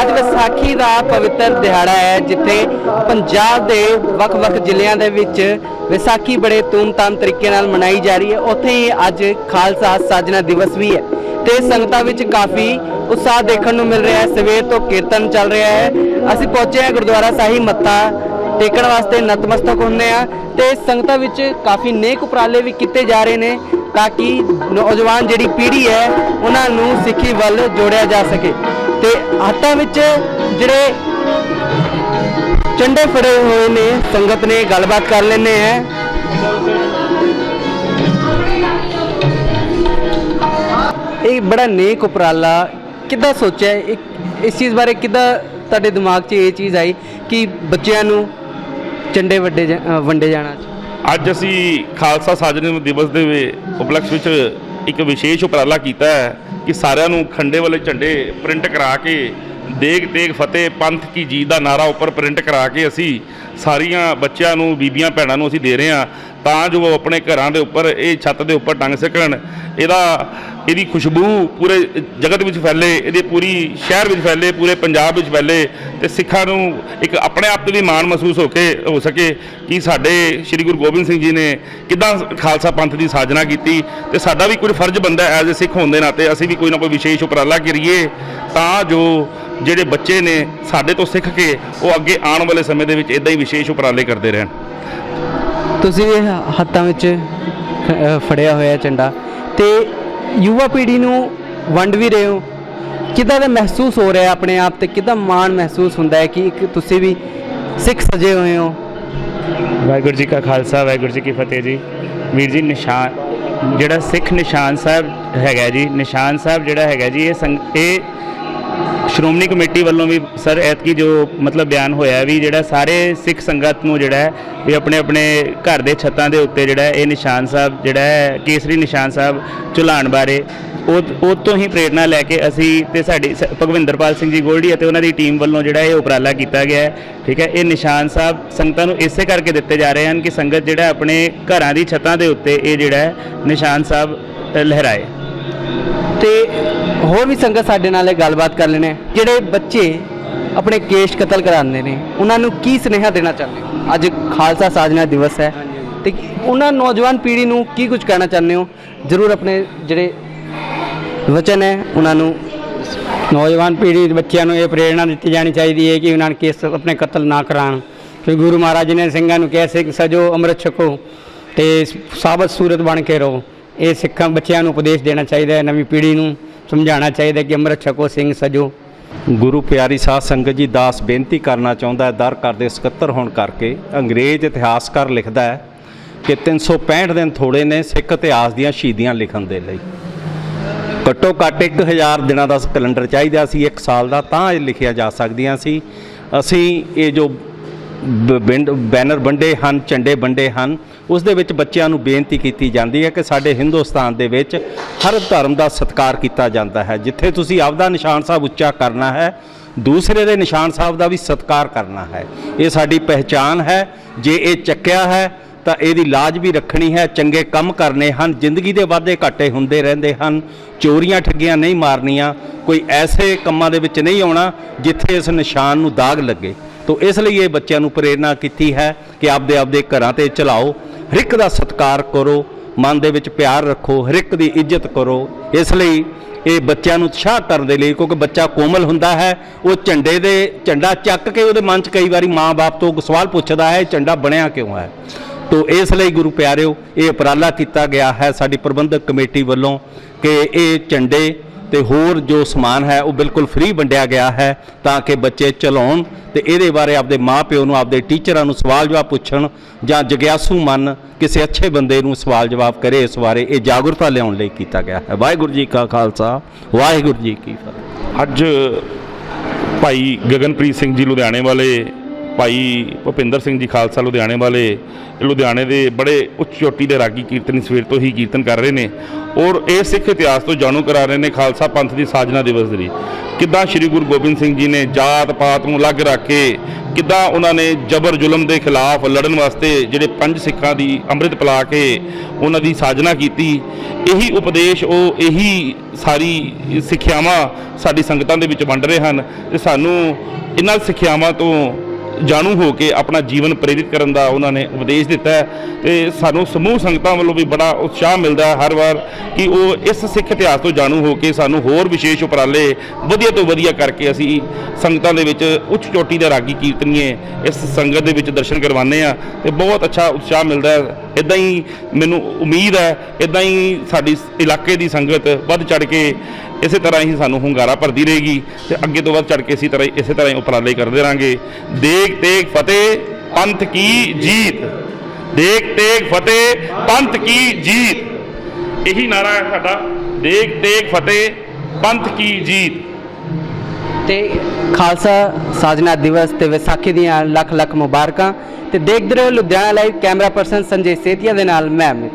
ਅੱਜ ਵਿਸਾਖੀ ਦਾ ਪਵਿੱਤਰ ਦਿਹਾੜਾ ਹੈ, ਜਿੱਥੇ ਪੰਜਾਬ ਦੇ ਵੱਖ-ਵੱਖ ਜ਼ਿਲ੍ਹਿਆਂ ਦੇ ਵਿੱਚ ਵਿਸਾਖੀ ਬੜੇ ਧੂਮਧਾਮ ਤਰੀਕੇ ਨਾਲ ਮਨਾਈ ਜਾ ਰਹੀ ਹੈ। ਉੱਥੇ ਹੀ ਅੱਜ ਖਾਲਸਾ ਸਾਜਨਾ ਦਿਵਸ ਵੀ ਹੈ ਤੇ ਸੰਗਤਾਂ ਵਿੱਚ ਕਾਫੀ ਉਤਸ਼ਾਹ ਦੇਖਣ ਨੂੰ ਮਿਲ ਰਿਹਾ ਹੈ। ਸਵੇਰ ਤੋਂ ਕੀਰਤਨ ਚੱਲ ਰਿਹਾ ਹੈ। ਅਸੀਂ ਪਹੁੰਚੇ ਹਾਂ ਗੁਰਦੁਆਰਾ ਸਾਹਿਬ ਮੱਥਾ ਟੇਕਣ ਵਾਸਤੇ, ਨਤਮਸਤਕ ਹੁੰਦੇ ਆ ਤੇ ਸੰਗਤਾਂ ਵਿੱਚ ਕਾਫੀ ਨੇਕ ਉਪਰਾਲੇ ਵੀ ਕੀਤੇ ਜਾ ਰਹੇ ਨੇ ਤਾਂ ਕਿ ਨੌਜਵਾਨ ਜਿਹੜੀ ਪੀੜ੍ਹੀ ਹੈ, ਉਹਨਾਂ ਨੂੰ ਸਿੱਖੀ ਵੱਲ ਜੋੜਿਆ ਜਾ ਸਕੇ। ਤੇ ਹੱਥਾਂ ਵਿੱਚ ਜਿਹੜੇ ਝੰਡੇ ਫੜੇ ਹੋਏ ਨੇ, ਸੰਗਤ ਨੇ ਗੱਲਬਾਤ ਕਰ ਲੈਨੇ ਹੈ। ਇਹ ਬੜਾ ਨੇਕ ਉਪਰਾਲਾ, ਕਿੱਦਾਂ ਸੋਚਿਆ? ਇਸ ਚੀਜ਼ ਬਾਰੇ ਕਿੱਦਾਂ ਤੁਹਾਡੇ ਦਿਮਾਗ 'ਚ ਇਹ ਚੀਜ਼ ਆਈ ਕਿ ਬੱਚਿਆਂ ਨੂੰ ਝੰਡੇ ਵੱਡੇ ਜਾ- ਵੰਡੇ ਜਾਣਾ? ਅੱਜ ਅਸੀਂ ਖਾਲਸਾ ਸਾਜਨ ਦਿਵਸ ਦੇ ਉਪਲਕਸ਼ ਵਿੱਚ ਇੱਕ ਵਿਸ਼ੇਸ਼ ਉਪਰਾਲਾ ਕੀਤਾ ਹੈ। ਕਿ ਸਾਰਿਆਂ ਨੂੰ ਖੰਡੇ ਵਾਲੇ ਝੰਡੇ ਪ੍ਰਿੰਟ ਕਰਾ ਕੇ, ਦੇਗ ਤੇਗ ਫਤਿਹ ਪੰਥ ਕੀ ਜੀਤ ਦਾ ਨਾਰਾ ਉੱਪਰ ਪ੍ਰਿੰਟ ਕਰਾ ਕੇ ਅਸੀਂ ਸਾਰੀਆਂ ਬੱਚਿਆਂ ਨੂੰ, ਬੀਬੀਆਂ, ਭੈਣਾਂ ਨੂੰ ਅਸੀਂ ਦੇ ਰਹੇ ਹਾਂ। ਤਾਂ ਜੋ ਉਹ ਆਪਣੇ ਘਰਾਂ ਦੇ ਉੱਪਰ, ਇਹ ਛੱਤ ਦੇ ਉੱਪਰ ਟੰਗ ਸਕਣ। ਇਹਦਾ ਇਹਦੀ ਖੁਸ਼ਬੂ ਪੂਰੇ ਜਗਤ ਵਿੱਚ ਫੈਲੇ, ਇਹਦੇ ਪੂਰੀ ਸ਼ਹਿਰ ਵਿੱਚ ਫੈਲੇ, ਪੂਰੇ ਪੰਜਾਬ ਵਿੱਚ ਫੈਲੇ ਤੇ ਸਿੱਖਾਂ ਨੂੰ ਇੱਕ ਆਪਣੇ ਆਪ ਤੇ ਵੀ ਮਾਣ ਮਹਿਸੂਸ ਹੋ ਕੇ, ਹੋ ਸਕੇ ਕਿ ਸਾਡੇ ਸ੍ਰੀ ਗੁਰੂ ਗੋਬਿੰਦ ਸਿੰਘ ਜੀ ਨੇ ਕਿੱਦਾਂ ਖਾਲਸਾ ਪੰਥ ਦੀ ਸਾਜਨਾ ਕੀਤੀ ਤੇ ਸਾਡਾ ਵੀ ਕੁਝ ਫਰਜ਼ ਬੰਦਾ ਐਜ਼ ਅ ਸਿੱਖ ਹੋਣ ਦੇ ਨਾਤੇ, ਅਸੀਂ ਵੀ ਕੋਈ ਨਾ ਕੋਈ ਵਿਸ਼ੇਸ਼ ਉਪਰਾਲਾ ਕਰੀਏ ਤਾਂ ਜੋ ਜਿਹੜੇ ਬੱਚੇ ਨੇ ਸਾਡੇ ਤੋਂ ਸਿੱਖ ਕੇ ਉਹ ਅੱਗੇ ਆਉਣ ਵਾਲੇ ਸਮੇਂ ਦੇ ਵਿੱਚ ਇਦਾਂ ਹੀ ਵਿਸ਼ੇਸ਼ ਉਪਰਾਲੇ ਕਰਦੇ ਰਹਿਣ। ਤੁਸੀਂ ਵੀ ਹੱਥਾਂ ਵਿੱਚ ਫੜਿਆ ਹੋਇਆ ਝੰਡਾ ਤੇ ਯੁਵਾ ਪੀੜ੍ਹੀ ਨੂੰ ਵੰਡ ਵੀ ਰਹੇ ਹੋ। ਕਿੱਦਾਂ ਦਾ ਮਹਿਸੂਸ ਹੋ ਰਿਹਾ ਆਪਣੇ ਆਪ ਤੇ? ਕਿੱਦਾਂ ਮਾਣ ਮਹਿਸੂਸ ਹੁੰਦਾ ਹੈ ਕਿ ਇੱਕ ਤੁਸੀਂ ਵੀ ਸਿੱਖ ਸਜੇ ਹੋਏ ਹੋ? ਵਾਹਿਗੁਰੂ ਜੀ ਕਾ ਖਾਲਸਾ, ਵਾਹਿਗੁਰੂ ਜੀ ਕੀ ਫਤਿਹ ਜੀ। ਵੀਰ ਜੀ, ਨਿਸ਼ਾਨ, ਜਿਹੜਾ ਸਿੱਖ ਨਿਸ਼ਾਨ ਸਾਹਿਬ ਹੈਗਾ ਜੀ, ਨਿਸ਼ਾਨ ਸਾਹਿਬ ਜਿਹੜਾ ਹੈਗਾ ਜੀ, ਇਹ ਸੰਗ, ਇਹ ਸ਼੍ਰੋਮਣੀ ਕਮੇਟੀ ਵੱਲੋਂ ਵੀ ਸਰ ਐਤਕੀ ਜੋ ਮਤਲਬ ਬਿਆਨ ਹੋਇਆ ਵੀ ਜਿਹੜਾ ਸਾਰੇ ਸਿੱਖ ਸੰਗਤ ਨੂੰ ਜਿਹੜਾ ਹੈ ਵੀ ਆਪਣੇ ਆਪਣੇ ਘਰ ਦੇ ਛੱਤਾਂ ਦੇ ਉੱਤੇ ਜਿਹੜਾ ਇਹ ਨਿਸ਼ਾਨ ਸਾਹਿਬ, ਜਿਹੜਾ ਹੈ ਕੇਸਰੀ ਨਿਸ਼ਾਨ ਸਾਹਿਬ ਝੁਲਾਉਣ ਬਾਰੇ, ਉਹ ਉਹ ਤੋਂ ਹੀ ਪ੍ਰੇਰਣਾ ਲੈ ਕੇ ਅਸੀਂ ਤੇ ਸਾਡੀ ਸ- ਭਗਵਿੰਦਰਪਾਲ ਸਿੰਘ ਜੀ ਗੋਲਡੀ ਅਤੇ ਉਹਨਾਂ ਦੀ ਟੀਮ ਵੱਲੋਂ ਜਿਹੜਾ ਇਹ ਉਪਰਾਲਾ ਕੀਤਾ ਗਿਆ ਹੈ। ਠੀਕ ਹੈ, ਇਹ ਨਿਸ਼ਾਨ ਸਾਹਿਬ ਸੰਗਤਾਂ ਨੂੰ ਇਸੇ ਕਰਕੇ ਦਿੱਤੇ ਜਾ ਰਹੇ ਹਨ ਕਿ ਸੰਗਤ ਜਿਹੜਾ ਆਪਣੇ ਘਰਾਂ ਦੀ ਛੱਤਾਂ ਦੇ ਉੱਤੇ ਇਹ ਜਿਹੜਾ ਨਿਸ਼ਾਨ ਸਾਹਿਬ ਲਹਿਰਾਏ। ਤੇ ਹੋਰ ਵੀ ਸੰਗਤ ਸਾਡੇ ਨਾਲ ਇਹ ਗੱਲਬਾਤ ਕਰ ਲੈਣੇ। ਜਿਹੜੇ ਬੱਚੇ ਆਪਣੇ ਕੇਸ਼ ਕਤਲ ਕਰਾਉਂਦੇ ਨੇ ਉਹਨਾਂ ਨੂੰ ਕੀ ਸੁਨੇਹਾ ਦੇਣਾ ਚਾਹੁੰਦੇ ਹੋ? ਅੱਜ ਖਾਲਸਾ ਸਾਜਨਾ ਦਿਵਸ ਹੈ। ਤੇ ਉਹਨਾਂ ਨੌਜਵਾਨ ਪੀੜ੍ਹੀ ਨੂੰ ਕੀ ਕੁਝ ਕਹਿਣਾ ਚਾਹੁੰਦੇ ਹੋ? ਜ਼ਰੂਰ ਆਪਣੇ ਜਿਹੜੇ ਵਚਨ ਹੈ ਉਹਨਾਂ ਨੂੰ ਨੌਜਵਾਨ ਪੀੜ੍ਹੀ ਦੇ ਬੱਚਿਆਂ ਨੂੰ ਇਹ ਪ੍ਰੇਰਣਾ ਦਿੱਤੀ ਜਾਣੀ ਚਾਹੀਦੀ ਹੈ ਕਿ ਉਹਨਾਂ ਨੇ ਕੇਸ ਆਪਣੇ ਕਤਲ ਨਾ ਕਰਾਉਣ। ਕਿ ਗੁਰੂ ਮਹਾਰਾਜ ਜੀ ਨੇ ਸਿੰਘਾਂ ਨੂੰ ਕਿਹਾ ਸਿੰਘ ਸਜੋ ਅੰਮ੍ਰਿਤ ਛਕੋ ਤੇ ਸਾਬਤ ਸੂਰਤ ਬਣ ਕੇ ਰਹੋ। ਇਹ ਸਿੱਖਾਂ ਬੱਚਿਆਂ ਨੂੰ ਉਪਦੇਸ਼ ਦੇਣਾ ਚਾਹੀਦਾ ਹੈ ਨਵੀਂ ਪੀੜ੍ਹੀ ਨੂੰ। ਸਮਝਾਉਣਾ ਚਾਹੀਦਾ ਕਿ ਅੰਮ੍ਰਿਤ ਛਕੋ, ਸਿੰਘ ਸਜੋ। ਗੁਰੂ ਪਿਆਰੀ ਸਾਧ ਸੰਗਤ ਜੀ, ਦਾਸ ਬੇਨਤੀ ਕਰਨਾ ਚਾਹੁੰਦਾ ਹੈ, ਦਰ ਕਰਦੇ 77 ਹੋਣ ਕਰਕੇ। ਅੰਗਰੇਜ਼ ਇਤਿਹਾਸਕਾਰ ਲਿਖਦਾ ਹੈ ਕਿ 365 ਦਿਨ ਥੋੜੇ ਨੇ ਸਿੱਖ ਇਤਿਹਾਸ ਦੀਆਂ ਸ਼ਹੀਦੀਆਂ ਲਿਖਣ ਦੇ ਲਈ। ਘੱਟੋ ਘੱਟ 1000 ਦਿਨਾਂ ਦਾ ਕੈਲੰਡਰ ਚਾਹੀਦਾ ਸੀ 1 ਸਾਲ ਦਾ ਤਾਂ ਇਹ ਲਿਖਿਆ ਜਾ ਸਕਦੀਆਂ ਸੀ। ਅਸੀਂ ਇਹ ਜੋ ਬੈਨਰ ਵੰਡੇ ਹਨ, ਝੰਡੇ ਵੰਡੇ ਹਨ। ਉਸ ਦੇ ਵਿੱਚ ਬੱਚਿਆਂ ਨੂੰ ਬੇਨਤੀ ਕੀਤੀ ਜਾਂਦੀ ਹੈ ਕਿ ਸਾਡੇ ਹਿੰਦੁਸਤਾਨ ਦੇ ਵਿੱਚ ਹਰ ਧਰਮ ਦਾ ਸਤਿਕਾਰ ਕੀਤਾ ਜਾਂਦਾ ਹੈ। ਜਿੱਥੇ ਤੁਸੀਂ ਆਪਦਾ ਨਿਸ਼ਾਨ ਸਾਹਿਬ ਉੱਚਾ ਕਰਨਾ ਹੈ, ਦੂਸਰੇ ਦੇ ਨਿਸ਼ਾਨ ਸਾਹਿਬ ਦਾ ਵੀ ਸਤਿਕਾਰ ਕਰਨਾ ਹੈ। ਇਹ ਸਾਡੀ ਪਹਿਚਾਨ ਹੈ। ਜੇ ਇਹ ਚੱਕਿਆ ਹੈ, ਤਾਂ ਇਹਦੀ ਲਾਜ ਵੀ ਰੱਖਣੀ ਹੈ। ਚੰਗੇ ਕੰਮ ਕਰਨੇ ਹਨ, ਜ਼ਿੰਦਗੀ ਦੇ ਵਾਧੇ ਘਾਟੇ ਹੁੰਦੇ ਰਹਿੰਦੇ ਹਨ। ਚੋਰੀਆਂ, ਠੱਗੀਆਂ ਨਹੀਂ ਮਾਰਨੀਆਂ। ਕੋਈ ਐਸੇ ਕੰਮਾਂ ਦੇ ਵਿੱਚ ਨਹੀਂ ਆਉਣਾ, ਜਿੱਥੇ ਇਸ ਨਿਸ਼ਾਨ ਨੂੰ ਦਾਗ ਲੱਗੇ। ਤੋ ਇਸ ਲਈ ਇਹ ਬੱਚਿਆਂ ਨੂੰ ਪ੍ਰੇਰਣਾ ਕੀਤੀ ਹੈ ਕਿ ਆਪਦੇ ਆਪਦੇ ਘਰਾਂ ਤੇ ਚਲਾਓ ਹਰ ਇੱਕ ਦਾ ਸਤਿਕਾਰ ਕਰੋ, ਮਨ ਦੇ ਵਿੱਚ ਪਿਆਰ ਰੱਖੋ ਹਰ ਇੱਕ ਦੀ ਇੱਜ਼ਤ ਕਰੋ। ਇਸ ਲਈ ਇਹ ਬੱਚਿਆਂ ਨੂੰ ਉਤਸ਼ਾਹ ਕਰਨ ਦੇ ਲਈ, ਕਿਉਂਕਿ ਬੱਚਾ ਕੋਮਲ ਹੁੰਦਾ ਹੈ, ਉਹ ਝੰਡੇ ਦੇ ਝੰਡਾ ਚੱਕ ਕੇ ਉਹਦੇ ਮਨ 'ਚ ਕਈ ਵਾਰੀ ਮਾਂ-ਬਾਪ ਤੋਂ ਸਵਾਲ ਪੁੱਛਦਾ ਹੈ, ਇਹ ਝੰਡਾ ਬਣਿਆ ਕਿਉਂ ਹੈ? ਤੋ ਇਸ ਲਈ ਗੁਰੂ ਪਿਆਰਿਓ, ਇਹ ਉਪਰਾਲਾ ਕੀਤਾ ਗਿਆ ਹੈ ਸਾਡੀ ਪ੍ਰਬੰਧਕ ਕਮੇਟੀ ਵੱਲੋਂ ਕਿ ਇਹ ਝੰਡੇ ਤੇ ਹੋਰ ਜੋ ਸਮਾਨ ਹੈ ਉਹ ਬਿਲਕੁਲ ਫ੍ਰੀ ਵੰਡਿਆ ਗਿਆ ਹੈ ਤਾਂ ਕਿ ਬੱਚੇ ਚਲਾਉਣ ਤੇ ਇਹਦੇ ਬਾਰੇ ਆਪਦੇ ਮਾਪਿਓ ਨੂੰ, ਆਪਦੇ ਟੀਚਰਾਂ ਨੂੰ ਸਵਾਲ ਜਵਾਬ ਪੁੱਛਣ ਜਾਂ ਜਗਿਆਸੂ ਮਨ ਕਿਸੇ ਅੱਛੇ ਬੰਦੇ ਨੂੰ ਸਵਾਲ ਜਵਾਬ ਕਰੇ ਇਸ ਬਾਰੇ ਇਹ ਜਾਗਰੂਕਤਾ ਲਿਆਉਣ ਲਈ ਕੀਤਾ ਗਿਆ ਹੈ। ਵਾਹਿਗੁਰੂ ਜੀ ਕਾ ਖਾਲਸਾ, ਵਾਹਿਗੁਰੂ ਜੀ ਕੀ ਫਤਿਹ। ਅੱਜ ਭਾਈ ਗਗਨਪ੍ਰੀਤ ਸਿੰਘ ਜੀ ਲੁਧਿਆਣੇ ਵਾਲੇ ਭਾਈ ਭੁਪਿੰਦਰ ਸਿੰਘ ਜੀ ਖਾਲਸਾ ਲੁਧਿਆਣੇ ਵਾਲੇ, ਲੁਧਿਆਣੇ ਦੇ ਬੜੇ ਉੱਚ ਚੋਟੀ ਦੇ ਰਾਗੀ ਕੀਰਤਨੀ ਸਵੇਰ ਤੋਂ ਹੀ ਕੀਰਤਨ ਕਰ ਰਹੇ ਨੇ ਔਰ ਇਹ ਸਿੱਖ ਇਤਿਹਾਸ ਤੋਂ ਜਾਣੂ ਕਰਾ ਰਹੇ ਨੇ ਖਾਲਸਾ ਪੰਥ ਦੀ ਸਾਜਨਾ ਦਿਵਸ ਦੀ ਕਿੱਦਾਂ ਸ੍ਰੀ ਗੁਰੂ ਗੋਬਿੰਦ ਸਿੰਘ ਜੀ ਨੇ ਜਾਤ ਪਾਤ ਨੂੰ ਅਲੱਗ ਰੱਖ ਕੇ ਕਿੱਦਾਂ ਉਹਨਾਂ ਨੇ ਜਬਰ ਜ਼ੁਲਮ ਦੇ ਖਿਲਾਫ ਲੜਨ ਵਾਸਤੇ ਜਿਹੜੇ ਪੰਜ ਸਿੱਖਾਂ ਦੀ ਅੰਮ੍ਰਿਤ ਪਿਲਾ ਕੇ ਉਹਨਾਂ ਦੀ ਸਾਜਨਾ ਕੀਤੀ, ਇਹੀ ਉਪਦੇਸ਼ ਉਹ ਇਹੀ ਸਾਰੀ ਸਿੱਖਿਆਵਾਂ ਸਾਡੀ ਸੰਗਤਾਂ ਦੇ ਵਿੱਚ ਵੰਡ ਰਹੇ ਹਨ ਤੇ ਸਾਨੂੰ ਇਹਨਾਂ ਸਿੱਖਿਆਵਾਂ ਤੋਂ ਜਾਣੂ ਹੋ ਕੇ ਆਪਣਾ ਜੀਵਨ ਪ੍ਰੇਰਿਤ ਕਰਨ ਦਾ ਉਹਨਾਂ ਨੇ ਉਪਦੇਸ਼ ਦਿੱਤਾ ਹੈ ਤੇ ਸਾਨੂੰ ਸਮੂਹ ਸੰਗਤਾਂ ਵੱਲੋਂ ਵੀ ਬੜਾ ਉਤਸ਼ਾਹ ਮਿਲਦਾ ਹਰ ਵਾਰ ਕਿ ਉਹ ਇਸ ਸਿੱਖ ਇਤਿਹਾਸ ਤੋਂ ਜਾਣੂ ਹੋ ਕੇ ਸਾਨੂੰ ਹੋਰ ਵਿਸ਼ੇਸ਼ ਉਪਰਾਲੇ ਵਧੀਆ ਤੋਂ ਵਧੀਆ ਕਰਕੇ ਅਸੀਂ ਸੰਗਤਾਂ ਦੇ ਵਿੱਚ ਉੱਚ ਚੋਟੀ ਦਾ ਰਾਗੀ ਕੀਰਤਨੀਏ ਇਸ ਸੰਗਤ ਦੇ ਵਿੱਚ ਦਰਸ਼ਨ ਕਰਵਾਉਂਦੇ ਆ ਤੇ ਬਹੁਤ ਅੱਛਾ ਉਤਸ਼ਾਹ ਮਿਲਦਾ ਹੈ। ਇਦਾਂ ਹੀ ਮੈਨੂੰ ਉਮੀਦ ਹੈ ਇਦਾਂ ਹੀ ਸਾਡੀ ਇਲਾਕੇ ਦੀ ਸੰਗਤ ਵੱਧ ਚੜ ਕੇ ਇਸੇ ਤਰ੍ਹਾਂ ਹੀ ਸਾਨੂੰ ਹੁੰਗਾਰਾ ਭਰਦੀ ਰਹੇਗੀ ਤੇ ਅੱਗੇ ਤੋਂ ਵੱਧ ਚੜ ਕੇ ਇਸੇ ਤਰ੍ਹਾਂ ਹੀ ਇਸੇ ਤਰ੍ਹਾਂ ਹੀ ਉਪਰਾਲੇ ਕਰਦੇ ਰਾਂਗੇ। ਦੇਖ ਤੇਗ ਫਤਿਹ, ਪੰਥ ਕੀ ਜੀਤ। ਦੇਖ ਤੇਗ ਫਤਿਹ, ਪੰਥ ਕੀ ਜੀਤ। ਇਹੀ ਨਾਰਾ ਹੈ ਸਾਡਾ। ਦੇਖ ਤੇਗ ਫਤਿਹ, ਪੰਥ ਕੀ ਜੀਤ। ਤੇ ਖਾਲਸਾ ਸਾਜਨਾ ਦਿਵਸ ਤੇ ਵਿਸਾਖੀ ਦੀਆਂ ਲੱਖ ਲੱਖ ਮੁਬਾਰਕਾਂ। ਤੇ ਦੇਖਦੇ ਰਹੋ Ludhiana live camera person Sanjay Setia ਦੇ ਨਾਲ, ਮੈਂ ਅਮਿਤ।